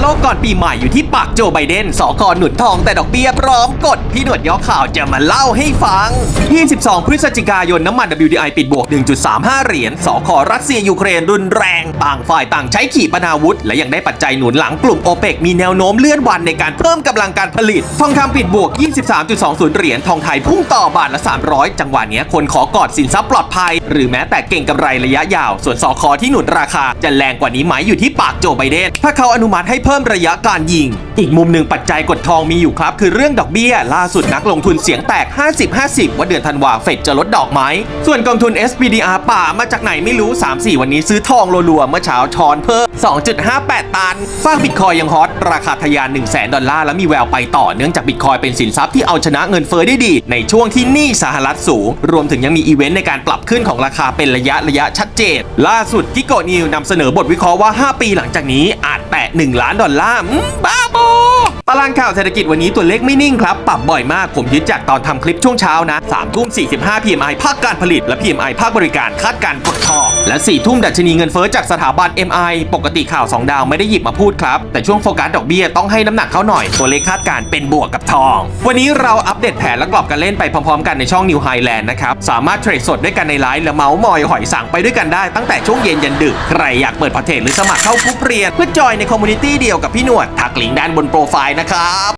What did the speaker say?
โลกก่อนปีใหม่อยู่ที่ปากโจไบเดนสอกหนุนทองแต่ดอกเบี้ยพร้อมกด พี่หนวดย่อข่าวจะมาเล่าให้ฟัง 22 พฤศจิกายนน้ำมัน WTI ปิดบวก 1.35 เหรียญสอกรัสเซียยูเครนรุนแรง ต่างฝ่ายต่างใช้ขีปนาวุธ และยังได้ปัจจัยหนุนหลังกลุ่มโอเปกมีแนวโน้มเลื่อนวันในการเพิ่มกำลังการผลิต ทองคำปิดบวก 23.20 เหรียญทองไทยพุ่งต่อบาทละ 300 จังหวะนี้คนขอกอดสินทรัพย์ปลอดภัย หรือแม้แต่เก่งกำไรระยะยาว ส่วนสอคอที่หนุนราคาจะแรงกว่านี้ไหมอยู่ที่ปากโจไบเดนถ้าเขาอนุมัติให้เพิ่มระยะการยิง อีกมุมหนึ่งปัจจัยกดทองมีอยู่ครับ คือเรื่องดอกเบี้ย ล่าสุดนักลงทุนเสียงแตก 50-50 ว่าเดือนธันวาเฟดจะลดดอกไหม ส่วนกองทุน SPDR ป่ามาจากไหนไม่รู้ 3-4 วันนี้ซื้อทองรัวๆเมื่อเช้าช้อนเพิ่ม 2.58 ตันฝากบิตคอยยังฮอตราคาทะยาน1 0 0 0 0แดอลลาร์และมีแววไปต่อเนื่องจากบิตคอยเป็นสินทรัพย์ที่เอาชนะเงินเฟ้อได้ดี ในช่วงที่หนี้สหรัฐสูง รวมถึงยังมีอีเวนต์ในการปรับขึ้นของราคาเป็นระยะระยะชัดเจน ล่าสุดกิโกนิวนำเสนอบทวิเคราะห์ว่า 5 ปีหลังจากนี้อาจแตะ1ล้านดอลลาร์อืมบ้าบอตารางข่าวเศรษฐกิจวันนี้ตัวเลขไม่นิ่งครับ ปรับบ่อยมาก ผมยึดจากตอนทำคลิปช่วงเช้านะ3ทุ่ม45 PMI ภาคการผลิตและ PMI ภาคบริการคาดการณ์กดทอ และ4ทุ่มดัชนีเงินเฟ้อจากสถาบัน MI ปกติข่าว 2 ดาวไม่ได้หยิบมาพูดครับ แต่ช่วงโฟกัสดอกเบี้ยต้องให้น้ำหนักเขาหน่อย ตัวเลขคาดการณ์เป็นบวกกับทอง วันนี้เราอัปเดตแผนและกรอบการเล่นไปพร้อมๆ กันในช่อง New Highland นะครับ สามารถเทรดสดด้วยกันในไลฟ์และเมาส์มอยหอยสั่งไปด้วยกันได้ตั้งแต่ช่วงเย็นยันดึก ใครอยากเปิดพอร์เทรหรือสมัครเข้ากรุ๊ปเรียนเพื่อจอยในคอมมูนิตี้เดียวกับพี่หนวดทักลิงก์ด้านบนโปรไฟล์นะครับ